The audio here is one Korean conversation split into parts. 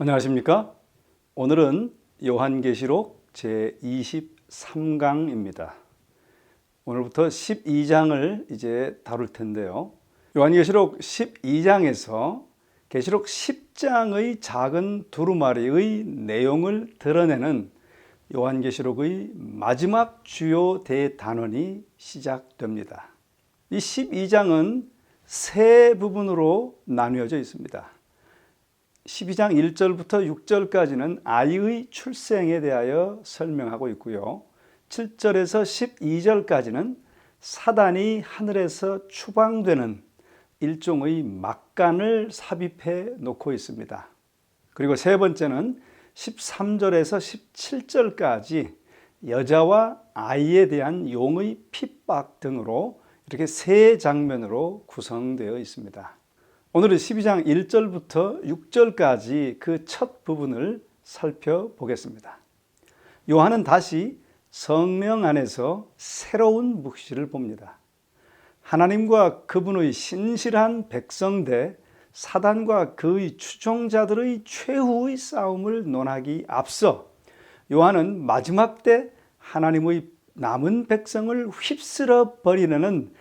안녕하십니까? 오늘은 요한계시록 제23강입니다. 오늘부터 12장을 이제 다룰 텐데요. 요한계시록 12장에서 계시록 10장의 작은 두루마리의 내용을 드러내는 요한계시록의 마지막 주요 대단원이 시작됩니다. 이 12장은 세 부분으로 나뉘어져 있습니다. 12장 1절부터 6절까지는 아이의 출생에 대하여 설명하고 있고요. 7절에서 12절까지는 사단이 하늘에서 추방되는 일종의 막간을 삽입해 놓고 있습니다. 그리고 세 번째는 13절에서 17절까지 여자와 아이에 대한 용의 핍박 등으로 이렇게 세 장면으로 구성되어 있습니다. 오늘은 12장 1절부터 6절까지 그 첫 부분을 살펴보겠습니다. 요한은 다시 성령 안에서 새로운 묵시를 봅니다. 하나님과 그분의 신실한 백성대 사단과 그의 추종자들의 최후의 싸움을 논하기 앞서 요한은 마지막 때 하나님의 남은 백성을 휩쓸어 버리는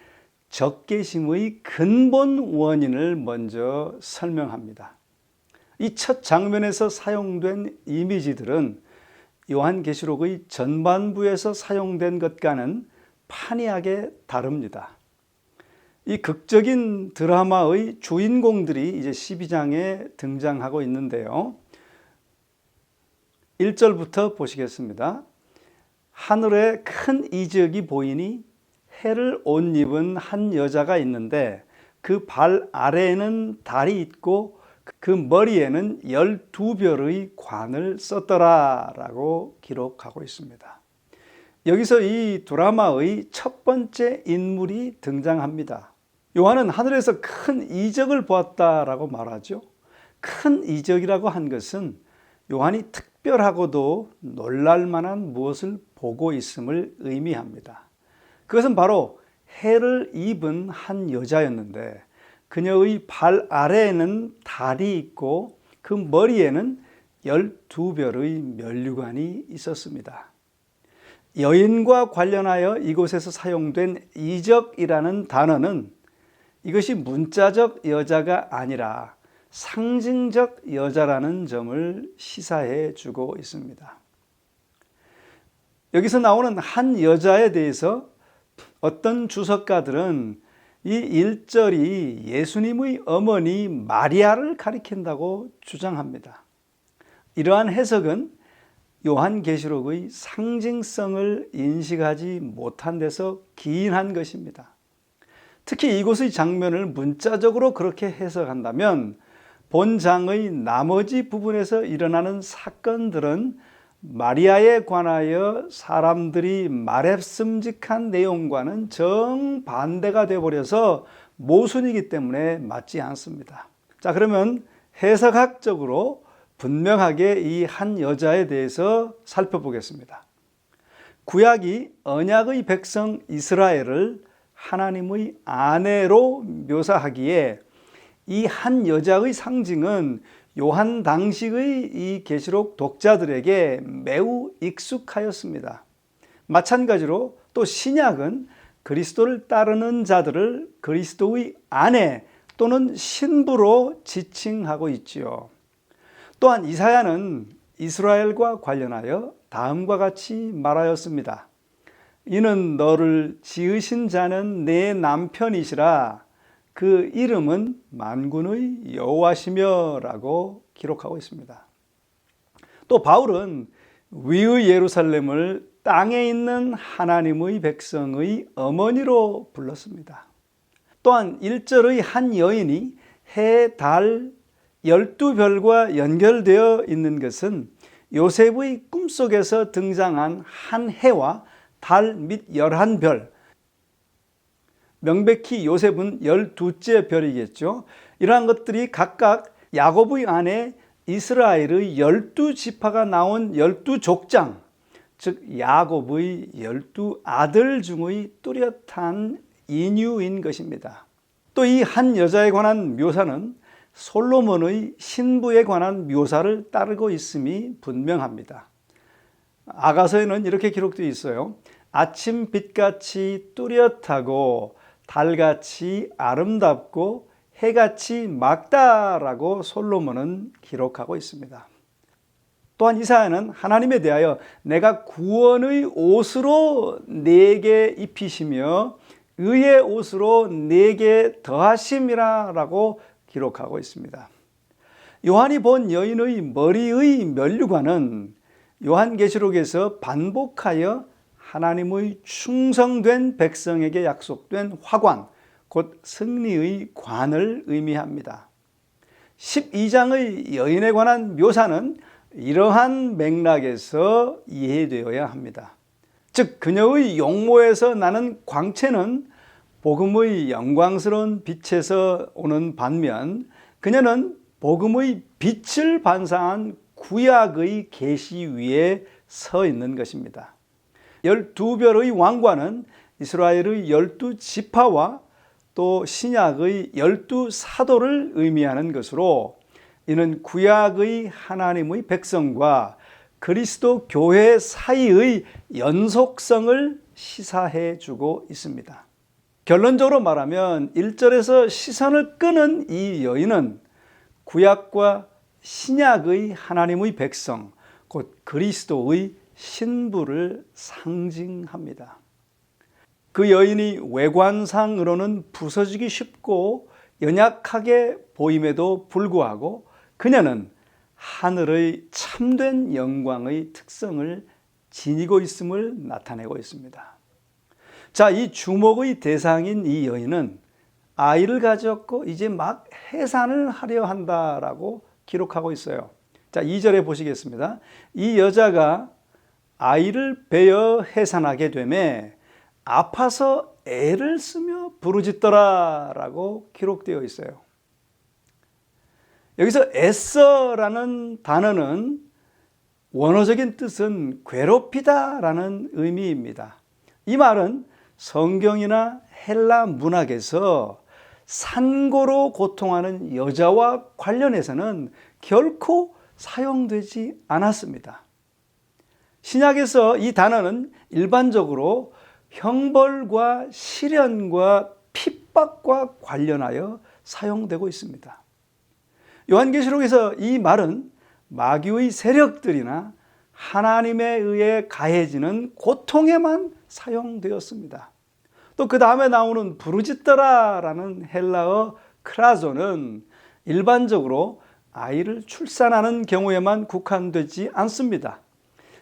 적개심의 근본 원인을 먼저 설명합니다. 이 첫 장면에서 사용된 이미지들은 요한계시록의 전반부에서 사용된 것과는 판이하게 다릅니다. 이 극적인 드라마의 주인공들이 이제 12장에 등장하고 있는데요. 1절부터 보시겠습니다. 하늘에 큰 이적이 보이니 해를 옷 입은 한 여자가 있는데 그 발 아래에는 달이 있고 그 머리에는 열두 별의 관을 썼더라라고 기록하고 있습니다. 여기서 이 드라마의 첫 번째 인물이 등장합니다. 요한은 하늘에서 큰 이적을 보았다라고 말하죠. 큰 이적이라고 한 것은 요한이 특별하고도 놀랄 만한 무엇을 보고 있음을 의미합니다. 그것은 바로 해를 입은 한 여자였는데 그녀의 발 아래에는 달이 있고 그 머리에는 열두 별의 면류관이 있었습니다. 여인과 관련하여 이곳에서 사용된 이적이라는 단어는 이것이 문자적 여자가 아니라 상징적 여자라는 점을 시사해 주고 있습니다. 여기서 나오는 한 여자에 대해서 어떤 주석가들은 이 일절이 예수님의 어머니 마리아를 가리킨다고 주장합니다. 이러한 해석은 요한계시록의 상징성을 인식하지 못한 데서 기인한 것입니다. 특히 이곳의 장면을 문자적으로 그렇게 해석한다면 본장의 나머지 부분에서 일어나는 사건들은 마리아에 관하여 사람들이 말했음직한 내용과는 정반대가 되어버려서 모순이기 때문에 맞지 않습니다. 자, 그러면 해석학적으로 분명하게 이 한 여자에 대해서 살펴보겠습니다. 구약이 언약의 백성 이스라엘을 하나님의 아내로 묘사하기에 이 한 여자의 상징은 요한 당시의 이 계시록 독자들에게 매우 익숙하였습니다. 마찬가지로 또 신약은 그리스도를 따르는 자들을 그리스도의 아내 또는 신부로 지칭하고 있지요. 또한 이사야는 이스라엘과 관련하여 다음과 같이 말하였습니다. 이는 너를 지으신 자는 내 남편이시라 그 이름은 만군의 여호와시며라고 기록하고 있습니다. 또 바울은 위의 예루살렘을 땅에 있는 하나님의 백성의 어머니로 불렀습니다. 또한 일절의 한 여인이 해, 달, 열두 별과 연결되어 있는 것은 요셉의 꿈속에서 등장한 한 해와 달 및 열한 별, 명백히 요셉은 열두째 별이겠죠. 이러한 것들이 각각 야곱의 아내 이스라엘의 열두 지파가 나온 열두 족장, 즉 야곱의 열두 아들 중의 뚜렷한 인유인 것입니다. 또 이 한 여자에 관한 묘사는 솔로몬의 신부에 관한 묘사를 따르고 있음이 분명합니다. 아가서에는 이렇게 기록되어 있어요. 아침 빛같이 뚜렷하고 달같이 아름답고 해같이 맑다라고 솔로몬은 기록하고 있습니다. 또한 이사야는 하나님에 대하여 내가 구원의 옷으로 내게 입히시며 의의 옷으로 내게 더하심이라라고 기록하고 있습니다. 요한이 본 여인의 머리의 면류관은 요한계시록에서 반복하여 하나님의 충성된 백성에게 약속된 화관, 곧 승리의 관을 의미합니다. 12장의 여인에 관한 묘사는 이러한 맥락에서 이해되어야 합니다. 즉, 그녀의 용모에서 나는 광채는 복음의 영광스러운 빛에서 오는 반면 그녀는 복음의 빛을 반사한 구약의 계시 위에 서 있는 것입니다. 열두 별의 왕관은 이스라엘의 열두 지파와 또 신약의 열두 사도를 의미하는 것으로 이는 구약의 하나님의 백성과 그리스도 교회 사이의 연속성을 시사해 주고 있습니다. 결론적으로 말하면 1절에서 시선을 끄는 이 여인은 구약과 신약의 하나님의 백성, 곧 그리스도의 신부를 상징합니다. 그 여인이 외관상으로는 부서지기 쉽고 연약하게 보임에도 불구하고 그녀는 하늘의 참된 영광의 특성을 지니고 있음을 나타내고 있습니다. 자, 이 주목의 대상인 이 여인은 아이를 가졌고 이제 막 해산을 하려 한다라고 기록하고 있어요. 자, 2절에 보시겠습니다. 이 여자가 아이를 베어 해산하게 되매 아파서 애를 쓰며 부르짖더라라고 기록되어 있어요. 여기서 애써라는 단어는 원어적인 뜻은 괴롭히다라는 의미입니다. 이 말은 성경이나 헬라 문학에서 산고로 고통하는 여자와 관련해서는 결코 사용되지 않았습니다. 신약에서 이 단어는 일반적으로 형벌과 시련과 핍박과 관련하여 사용되고 있습니다. 요한계시록에서 이 말은 마귀의 세력들이나 하나님에 의해 가해지는 고통에만 사용되었습니다. 또 그 다음에 나오는 부르짖더라라는 헬라어 크라조는 일반적으로 아이를 출산하는 경우에만 국한되지 않습니다.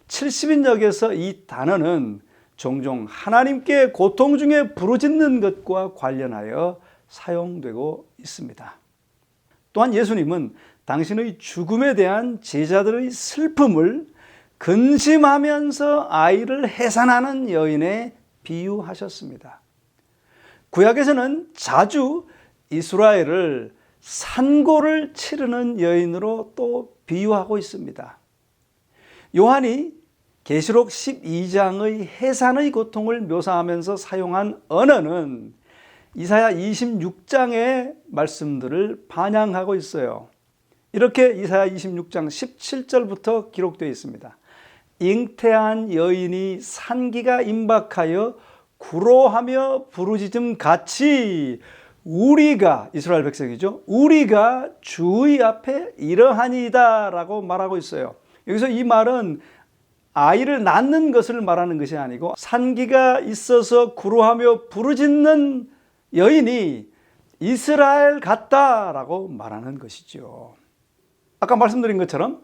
70인역에서 이 단어는 종종 하나님께 고통 중에 부르짖는 것과 관련하여 사용되고 있습니다. 또한 예수님은 당신의 죽음에 대한 제자들의 슬픔을 근심하면서 아이를 해산하는 여인에 비유하셨습니다. 구약에서는 자주 이스라엘을 산고를 치르는 여인으로 또 비유하고 있습니다. 요한이 계시록 12장의 해산의 고통을 묘사하면서 사용한 언어는 이사야 26장의 말씀들을 반영하고 있어요. 이렇게 이사야 26장 17절부터 기록되어 있습니다. 잉태한 여인이 산기가 임박하여 구로하며 부르짖음 같이 우리가 이스라엘 백성이죠. 우리가 주의 앞에 이러하니다라고 말하고 있어요. 여기서 이 말은 아이를 낳는 것을 말하는 것이 아니고 산기가 있어서 구로하며 부르짖는 여인이 이스라엘 같다라고 말하는 것이죠. 아까 말씀드린 것처럼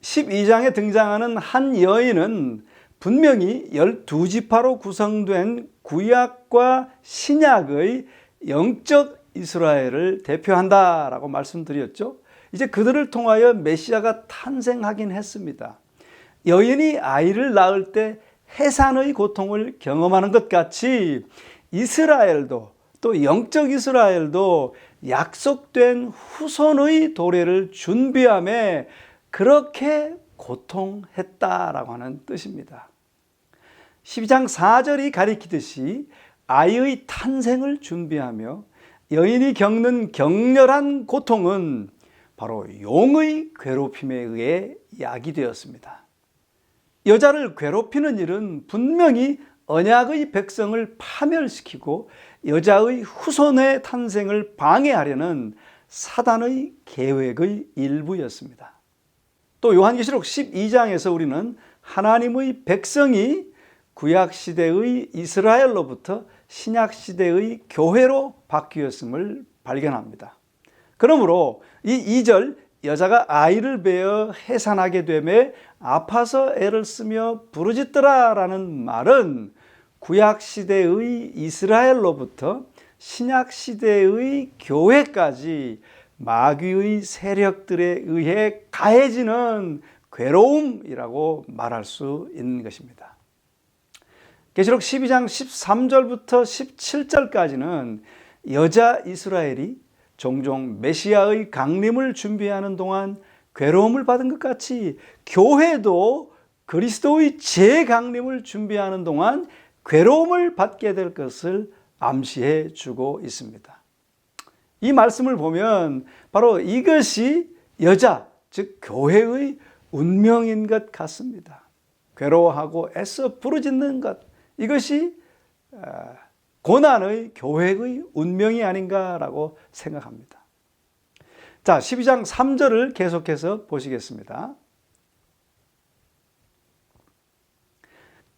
12장에 등장하는 한 여인은 분명히 12지파로 구성된 구약과 신약의 영적 이스라엘을 대표한다라고 말씀드렸죠. 이제 그들을 통하여 메시아가 탄생하긴 했습니다. 여인이 아이를 낳을 때 해산의 고통을 경험하는 것 같이 이스라엘도 또 영적 이스라엘도 약속된 후손의 도래를 준비함에 그렇게 고통했다라고 하는 뜻입니다. 12장 4절이 가리키듯이 아이의 탄생을 준비하며 여인이 겪는 격렬한 고통은 바로 용의 괴롭힘에 의해 야기되었습니다. 여자를 괴롭히는 일은 분명히 언약의 백성을 파멸시키고 여자의 후손의 탄생을 방해하려는 사단의 계획의 일부였습니다. 또 요한계시록 12장에서 우리는 하나님의 백성이 구약 시대의 이스라엘로부터 신약 시대의 교회로 바뀌었음을 발견합니다. 그러므로 이 2절 여자가 아이를 베어 해산하게 되매 아파서 애를 쓰며 부르짖더라라는 말은 구약 시대의 이스라엘로부터 신약 시대의 교회까지 마귀의 세력들에 의해 가해지는 괴로움이라고 말할 수 있는 것입니다. 계시록 12장 13절부터 17절까지는 여자 이스라엘이 종종 메시아의 강림을 준비하는 동안 괴로움을 받은 것 같이 교회도 그리스도의 재강림을 준비하는 동안 괴로움을 받게 될 것을 암시해 주고 있습니다. 이 말씀을 보면 바로 이것이 여자, 즉 교회의 운명인 것 같습니다. 괴로워하고 애써 부르짖는 것, 이것이 아, 고난의 교회의 운명이 아닌가라고 생각합니다. 자, 12장 3절을 계속해서 보시겠습니다.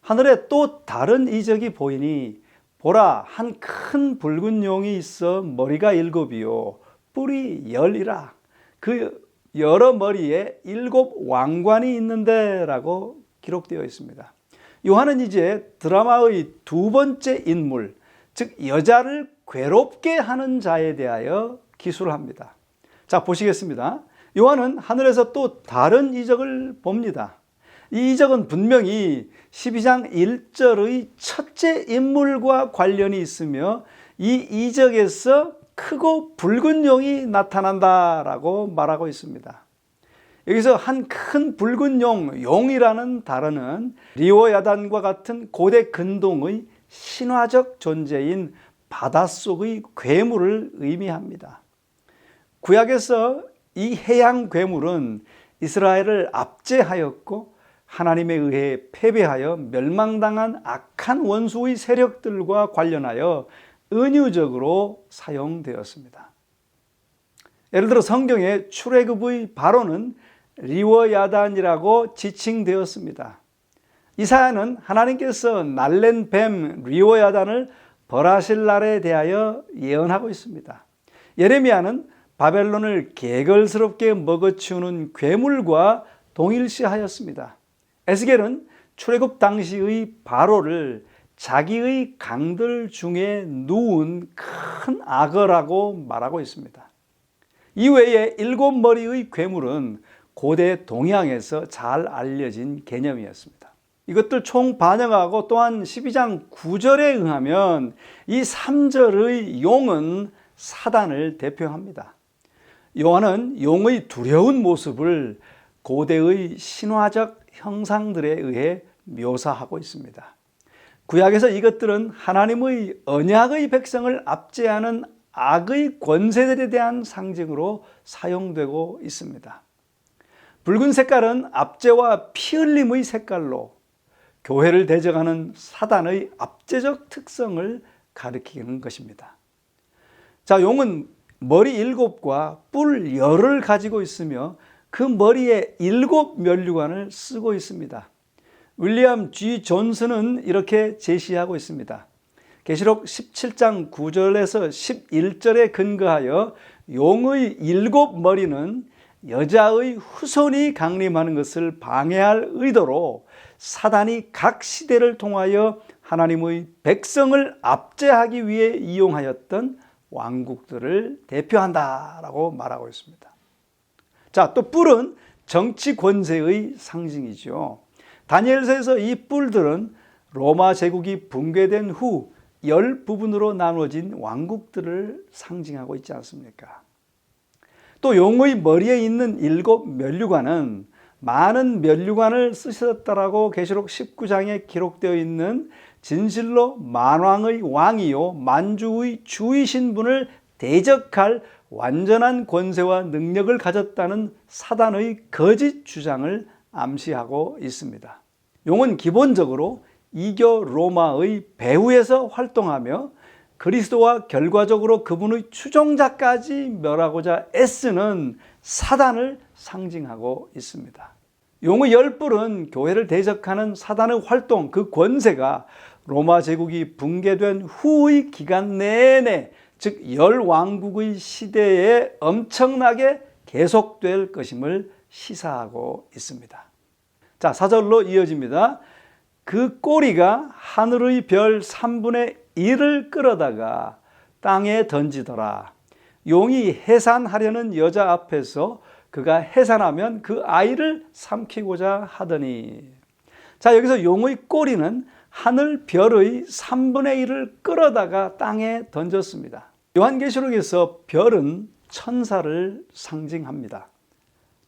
하늘에 또 다른 이적이 보이니 보라 한 큰 붉은 용이 있어 머리가 일곱이요 뿔이 열이라 그 여러 머리에 일곱 왕관이 있는데라고 기록되어 있습니다. 요한은 이제 드라마의 두 번째 인물 즉 여자를 괴롭게 하는 자에 대하여 기술을 합니다. 자 보시겠습니다. 요한은 하늘에서 또 다른 이적을 봅니다. 이 이적은 분명히 12장 1절의 첫째 인물과 관련이 있으며 이 이적에서 크고 붉은 용이 나타난다라고 말하고 있습니다. 여기서 한 큰 붉은 용, 용이라는 단어는 리오야단과 같은 고대 근동의 신화적 존재인 바닷속의 괴물을 의미합니다. 구약에서 이 해양 괴물은 이스라엘을 압제하였고 하나님에 의해 패배하여 멸망당한 악한 원수의 세력들과 관련하여 은유적으로 사용되었습니다. 예를 들어 성경의 출애굽의 바로는 리워야단이라고 지칭되었습니다. 이사야는 하나님께서 날랜 뱀 리워야단을 벌하실 날에 대하여 예언하고 있습니다. 예레미야는 바벨론을 개걸스럽게 먹어치우는 괴물과 동일시하였습니다. 에스겔은 출애굽 당시의 바로를 자기의 강들 중에 누운 큰 악어라고 말하고 있습니다. 이외에 일곱 머리의 괴물은 고대 동양에서 잘 알려진 개념이었습니다. 이것들 총 반영하고 또한 12장 9절에 의하면 이 3절의 용은 사단을 대표합니다. 요한은 용의 두려운 모습을 고대의 신화적 형상들에 의해 묘사하고 있습니다. 구약에서 이것들은 하나님의 언약의 백성을 압제하는 악의 권세들에 대한 상징으로 사용되고 있습니다. 붉은 색깔은 압제와 피 흘림의 색깔로 교회를 대적하는 사단의 압제적 특성을 가리키는 것입니다. 자, 용은 머리 일곱과 뿔 열을 가지고 있으며 그 머리에 일곱 면류관을 쓰고 있습니다. 윌리엄 G. 존슨은 이렇게 제시하고 있습니다. 계시록 17장 9절에서 11절에 근거하여 용의 일곱 머리는 여자의 후손이 강림하는 것을 방해할 의도로 사단이 각 시대를 통하여 하나님의 백성을 압제하기 위해 이용하였던 왕국들을 대표한다라고 말하고 있습니다. 자, 또 뿔은 정치 권세의 상징이죠. 다니엘서에서 이 뿔들은 로마 제국이 붕괴된 후 열 부분으로 나누어진 왕국들을 상징하고 있지 않습니까? 또 용의 머리에 있는 일곱 면류관은 많은 면류관을 쓰셨다라고 계시록 19장에 기록되어 있는 진실로 만왕의 왕이요 만주의 주이신 분을 대적할 완전한 권세와 능력을 가졌다는 사단의 거짓 주장을 암시하고 있습니다. 용은 기본적으로 이교 로마의 배후에서 활동하며 그리스도와 결과적으로 그분의 추종자까지 멸하고자 애쓰는 사단을 상징하고 있습니다. 용의 열불은 교회를 대적하는 사단의 활동, 그 권세가 로마 제국이 붕괴된 후의 기간 내내 즉 열왕국의 시대에 엄청나게 계속될 것임을 시사하고 있습니다. 자, 사절로 이어집니다. 그 꼬리가 하늘의 별 3분의 1을 끌어다가 땅에 던지더라. 용이 해산하려는 여자 앞에서 그가 해산하면 그 아이를 삼키고자 하더니 자 여기서 용의 꼬리는 하늘 별의 3분의 1을 끌어다가 땅에 던졌습니다. 요한계시록에서 별은 천사를 상징합니다.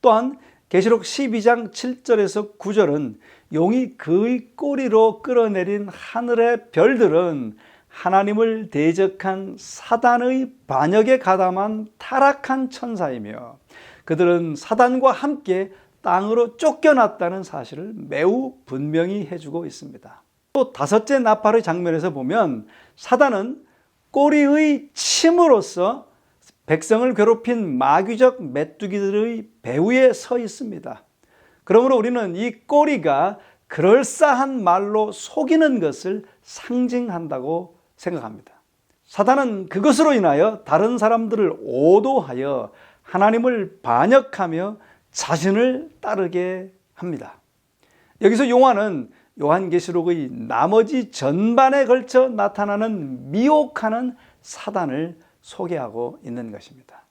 또한 계시록 12장 7절에서 9절은 용이 그의 꼬리로 끌어내린 하늘의 별들은 하나님을 대적한 사단의 반역에 가담한 타락한 천사이며 그들은 사단과 함께 땅으로 쫓겨났다는 사실을 매우 분명히 해주고 있습니다. 또 다섯째 나팔의 장면에서 보면 사단은 꼬리의 침으로써 백성을 괴롭힌 마귀적 메뚜기들의 배후에 서 있습니다. 그러므로 우리는 이 꼬리가 그럴싸한 말로 속이는 것을 상징한다고 생각합니다. 사단은 그것으로 인하여 다른 사람들을 오도하여 하나님을 반역하며 자신을 따르게 합니다. 여기서 용화는 요한계시록의 나머지 전반에 걸쳐 나타나는 미혹하는 사단을 소개하고 있는 것입니다.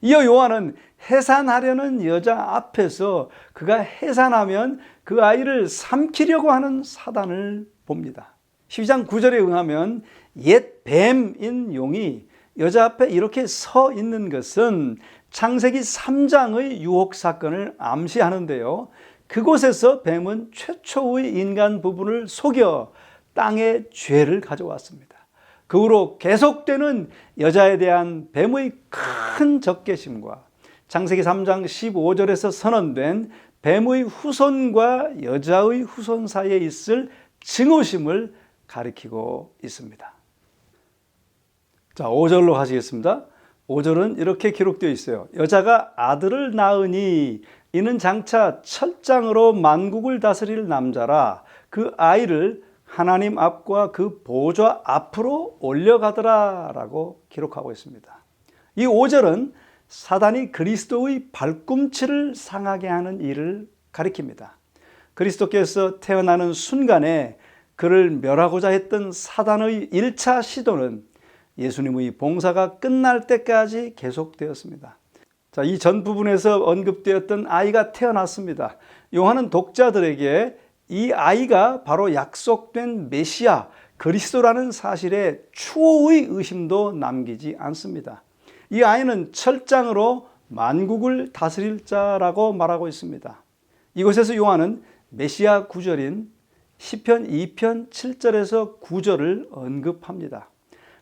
이어 요한은 해산하려는 여자 앞에서 그가 해산하면 그 아이를 삼키려고 하는 사단을 봅니다. 12장 9절에 응하면 옛 뱀인 용이 여자 앞에 이렇게 서 있는 것은 창세기 3장의 유혹 사건을 암시하는데요. 그곳에서 뱀은 최초의 인간 부분을 속여 땅에 죄를 가져왔습니다. 그 후로 계속되는 여자에 대한 뱀의 큰 적개심과 창세기 3장 15절에서 선언된 뱀의 후손과 여자의 후손 사이에 있을 증오심을 가리키고 있습니다. 자, 5절로 하시겠습니다. 5절은 이렇게 기록되어 있어요. 여자가 아들을 낳으니 이는 장차 철장으로 만국을 다스릴 남자라 그 아이를 하나님 앞과 그 보좌 앞으로 올려가더라 라고 기록하고 있습니다. 이 5절은 사단이 그리스도의 발꿈치를 상하게 하는 일을 가리킵니다. 그리스도께서 태어나는 순간에 그를 멸하고자 했던 사단의 1차 시도는 예수님의 봉사가 끝날 때까지 계속되었습니다. 자, 이 전 부분에서 언급되었던 아이가 태어났습니다. 요한은 독자들에게 이 아이가 바로 약속된 메시아 그리스도라는 사실에 추호의 의심도 남기지 않습니다. 이 아이는 철장으로 만국을 다스릴 자라고 말하고 있습니다. 이곳에서 요한은 메시아 구절인 시편 2편 7절에서 9절을 언급합니다.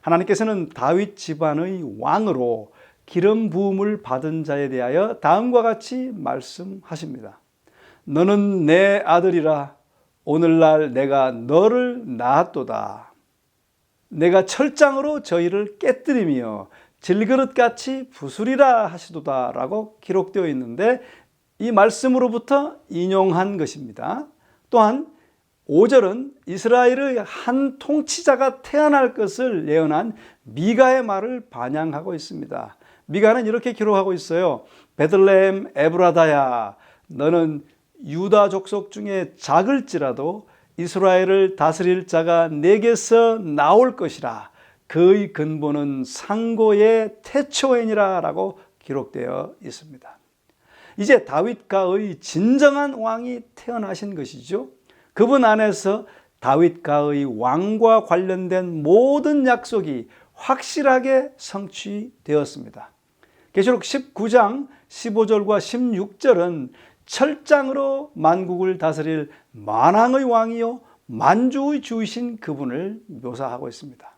하나님께서는 다윗 집안의 왕으로 기름 부음을 받은 자에 대하여 다음과 같이 말씀하십니다. 너는 내 아들이라 오늘날 내가 너를 낳았도다. 내가 철장으로 저희를 깨뜨리며 질그릇같이 부수리라 하시도다라고 기록되어 있는데 이 말씀으로부터 인용한 것입니다. 또한 5절은 이스라엘의 한 통치자가 태어날 것을 예언한 미가의 말을 반영하고 있습니다. 미가는 이렇게 기록하고 있어요. 베들레헴 에브라다야 너는 유다 족속 중에 작을지라도 이스라엘을 다스릴 자가 내게서 나올 것이라 그의 근본은 상고의 태초엔이라 라고 기록되어 있습니다. 이제 다윗가의 진정한 왕이 태어나신 것이죠. 그분 안에서 다윗가의 왕과 관련된 모든 약속이 확실하게 성취되었습니다. 계시록 19장 15절과 16절은 철장으로 만국을 다스릴 만왕의 왕이요 만주의 주이신 그분을 묘사하고 있습니다.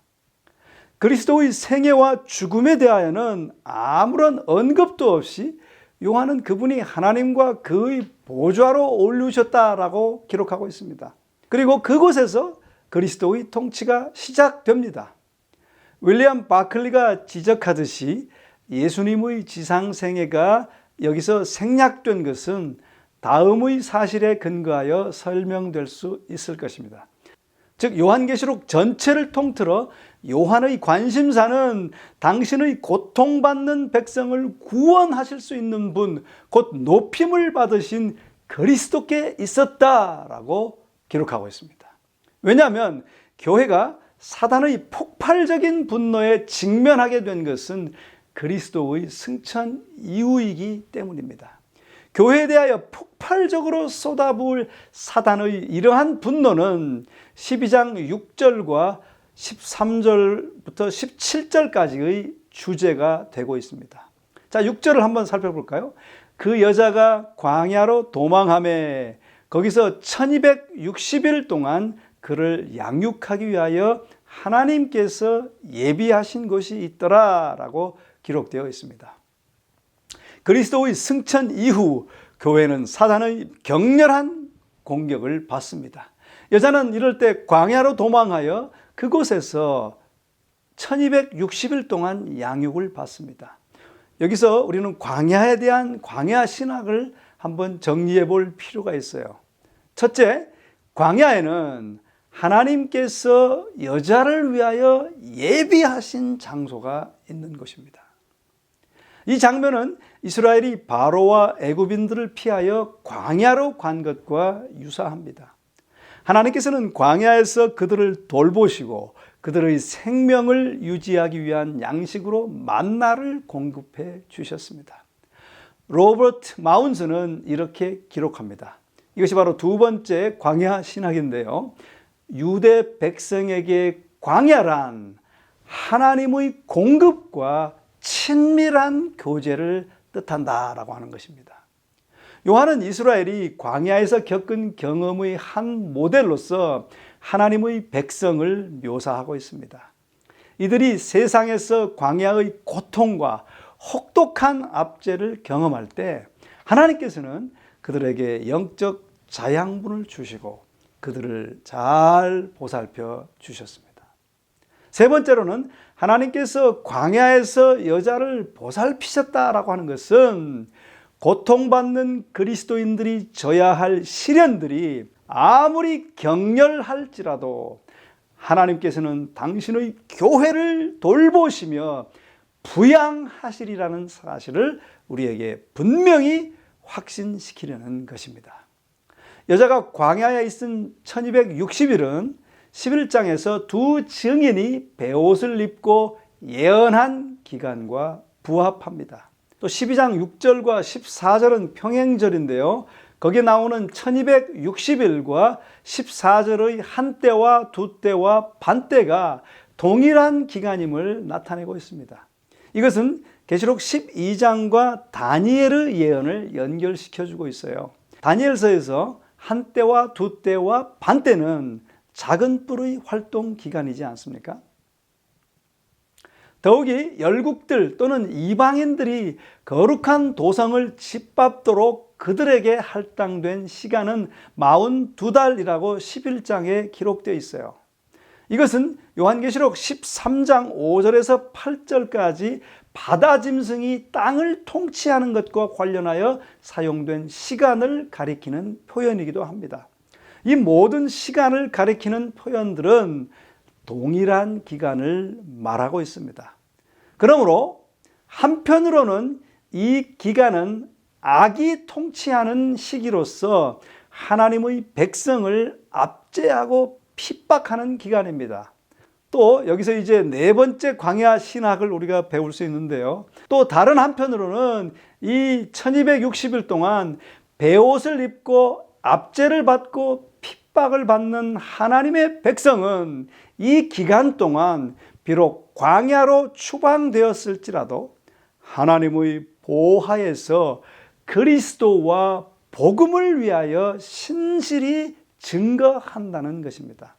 그리스도의 생애와 죽음에 대하여는 아무런 언급도 없이 요한은 그분이 하나님과 그의 보좌로 올리셨다라고 기록하고 있습니다. 그리고 그곳에서 그리스도의 통치가 시작됩니다. 윌리엄 바클리가 지적하듯이 예수님의 지상생애가 여기서 생략된 것은 다음의 사실에 근거하여 설명될 수 있을 것입니다. 즉 요한계시록 전체를 통틀어 요한의 관심사는 당신의 고통받는 백성을 구원하실 수 있는 분, 곧 높임을 받으신 그리스도께 있었다라고 기록하고 있습니다. 왜냐하면 교회가 사단의 폭발적인 분노에 직면하게 된 것은 그리스도의 승천 이후이기 때문입니다. 교회에 대하여 폭발적으로 쏟아부을 사단의 이러한 분노는 12장 6절과 13절부터 17절까지의 주제가 되고 있습니다. 자, 6절을 한번 살펴볼까요? 그 여자가 광야로 도망함에 거기서 1260일 동안 그를 양육하기 위하여 하나님께서 예비하신 것이 있더라라고 기록되어 있습니다. 그리스도의 승천 이후 교회는 사단의 격렬한 공격을 받습니다. 여자는 이럴 때 광야로 도망하여 그곳에서 1260일 동안 양육을 받습니다. 여기서 우리는 광야에 대한 광야 신학을 한번 정리해 볼 필요가 있어요. 첫째, 광야에는 하나님께서 여자를 위하여 예비하신 장소가 있는 것입니다. 이 장면은 이스라엘이 바로와 애굽인들을 피하여 광야로 간 것과 유사합니다. 하나님께서는 광야에서 그들을 돌보시고 그들의 생명을 유지하기 위한 양식으로 만나를 공급해 주셨습니다. 로버트 마운스는 이렇게 기록합니다. 이것이 바로 두 번째 광야 신학인데요. 유대 백성에게 광야란 하나님의 공급과 친밀한 교제를 뜻한다라고 하는 것입니다. 요한은 이스라엘이 광야에서 겪은 경험의 한 모델로서 하나님의 백성을 묘사하고 있습니다. 이들이 세상에서 광야의 고통과 혹독한 압제를 경험할 때 하나님께서는 그들에게 영적 자양분을 주시고 그들을 잘 보살펴 주셨습니다. 세 번째로는 하나님께서 광야에서 여자를 보살피셨다라고 하는 것은 고통받는 그리스도인들이 져야 할 시련들이 아무리 격렬할지라도 하나님께서는 당신의 교회를 돌보시며 부양하시리라는 사실을 우리에게 분명히 확신시키려는 것입니다. 여자가 광야에 있은 1260일은 11장에서 두 증인이 베옷을 입고 예언한 기간과 부합합니다. 또 12장 6절과 14절은 평행절인데요. 거기에 나오는 1260일과 14절의 한 때와 두 때와 반 때가 동일한 기간임을 나타내고 있습니다. 이것은 계시록 12장과 다니엘의 예언을 연결시켜 주고 있어요. 다니엘서에서 한 때와 두 때와 반 때는 작은 뿔의 활동 기간이지 않습니까? 더욱이 열국들 또는 이방인들이 거룩한 도성을 짓밟도록 그들에게 할당된 시간은 42달이라고 11장에 기록되어 있어요. 이것은 요한계시록 13장 5절에서 8절까지 바다 짐승이 땅을 통치하는 것과 관련하여 사용된 시간을 가리키는 표현이기도 합니다. 이 모든 시간을 가리키는 표현들은 동일한 기간을 말하고 있습니다. 그러므로 한편으로는 이 기간은 악이 통치하는 시기로서 하나님의 백성을 압제하고 핍박하는 기간입니다. 또 여기서 이제 네 번째 광야 신학을 우리가 배울 수 있는데요. 또 다른 한편으로는 이 1260일 동안 베옷을 입고 압제를 받고 핍박을 받는 하나님의 백성은 이 기간 동안 비록 광야로 추방되었을지라도 하나님의 보하에서 그리스도와 복음을 위하여 신실히 증거한다는 것입니다.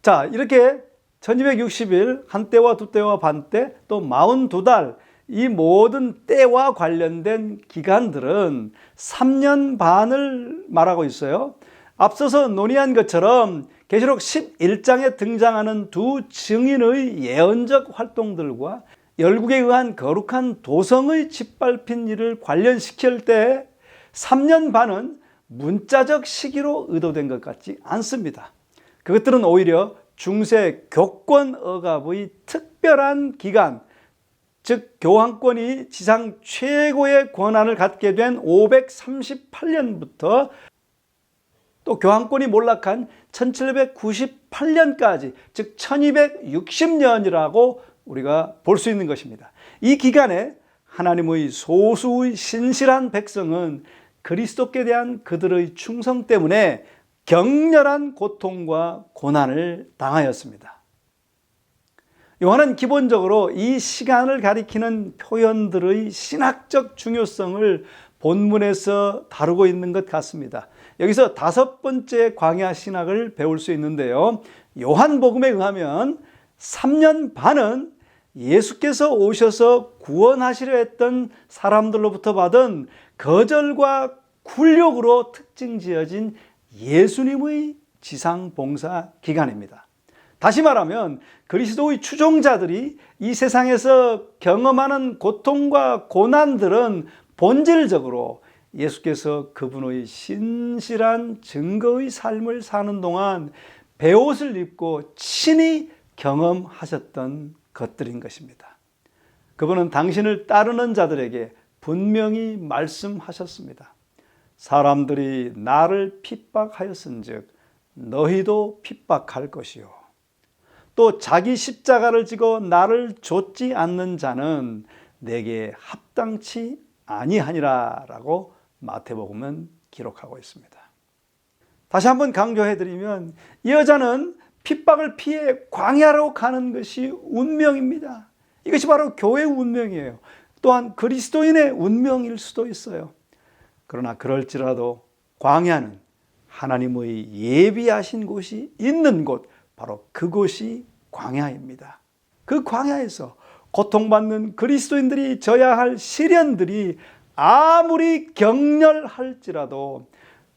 자, 이렇게 1260일, 한 때와 두 때와 반 때, 또 42달, 이 모든 때와 관련된 기간들은 3년 반을 말하고 있어요. 앞서서 논의한 것처럼 계시록 11장에 등장하는 두 증인의 예언적 활동들과 열국에 의한 거룩한 도성의 짓밟힌 일을 관련시킬 때 3년 반은 문자적 시기로 의도된 것 같지 않습니다. 그것들은 오히려 중세 교권 억압의 특별한 기간, 즉 교황권이 지상 최고의 권한을 갖게 된 538년부터 또 교황권이 몰락한 1798년까지 즉 1260년이라고 우리가 볼 수 있는 것입니다. 이 기간에 하나님의 소수의 신실한 백성은 그리스도께 대한 그들의 충성 때문에 격렬한 고통과 고난을 당하였습니다. 요한은 기본적으로 이 시간을 가리키는 표현들의 신학적 중요성을 본문에서 다루고 있는 것 같습니다. 여기서 다섯 번째 광야 신학을 배울 수 있는데요. 요한복음에 의하면 3년 반은 예수께서 오셔서 구원하시려 했던 사람들로부터 받은 거절과 굴욕으로 특징 지어진 예수님의 지상 봉사 기간입니다. 다시 말하면 그리스도의 추종자들이 이 세상에서 경험하는 고통과 고난들은 본질적으로 예수께서 그분의 신실한 증거의 삶을 사는 동안 배옷을 입고 친히 경험하셨던 것들인 것입니다. 그분은 당신을 따르는 자들에게 분명히 말씀하셨습니다. 사람들이 나를 핍박하였은즉 너희도 핍박할 것이요. 또 자기 십자가를 지고 나를 좇지 않는 자는 내게 합당치 아니하니라라고 마태복음은 기록하고 있습니다. 다시 한번 강조해 드리면 이 여자는 핍박을 피해 광야로 가는 것이 운명입니다. 이것이 바로 교회의 운명이에요. 또한 그리스도인의 운명일 수도 있어요. 그러나 그럴지라도 광야는 하나님의 예비하신 곳이 있는 곳, 바로 그곳이 광야입니다. 그 광야에서 고통받는 그리스도인들이 져야 할 시련들이 아무리 격렬할지라도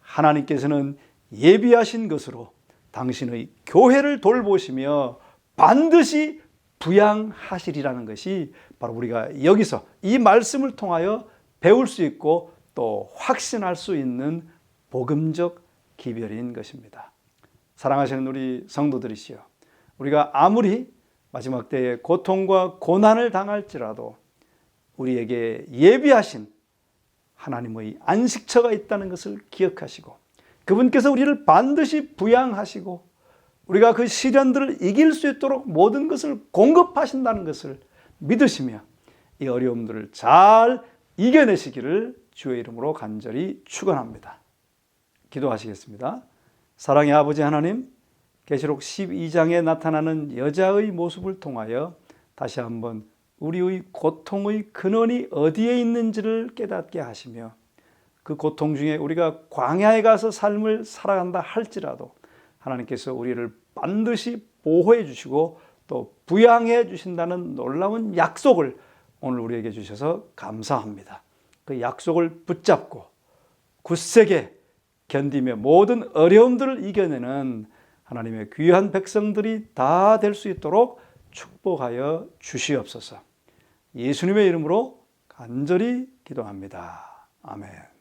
하나님께서는 예비하신 것으로 당신의 교회를 돌보시며 반드시 부양하시리라는 것이 바로 우리가 여기서 이 말씀을 통하여 배울 수 있고 또 확신할 수 있는 복음적 기별인 것입니다. 사랑하시는 우리 성도들이시여. 우리가 아무리 마지막 때에 고통과 고난을 당할지라도 우리에게 예비하신 하나님의 안식처가 있다는 것을 기억하시고 그분께서 우리를 반드시 부양하시고 우리가 그 시련들을 이길 수 있도록 모든 것을 공급하신다는 것을 믿으시며 이 어려움들을 잘 이겨내시기를 주의 이름으로 간절히 축원합니다. 기도하시겠습니다. 사랑의 아버지 하나님, 계시록 12장에 나타나는 여자의 모습을 통하여 다시 한번 우리의 고통의 근원이 어디에 있는지를 깨닫게 하시며 그 고통 중에 우리가 광야에 가서 삶을 살아간다 할지라도 하나님께서 우리를 반드시 보호해 주시고 또 부양해 주신다는 놀라운 약속을 오늘 우리에게 주셔서 감사합니다. 그 약속을 붙잡고 굳세게 견디며 모든 어려움들을 이겨내는 하나님의 귀한 백성들이 다 될 수 있도록 축복하여 주시옵소서. 예수님의 이름으로 간절히 기도합니다. 아멘.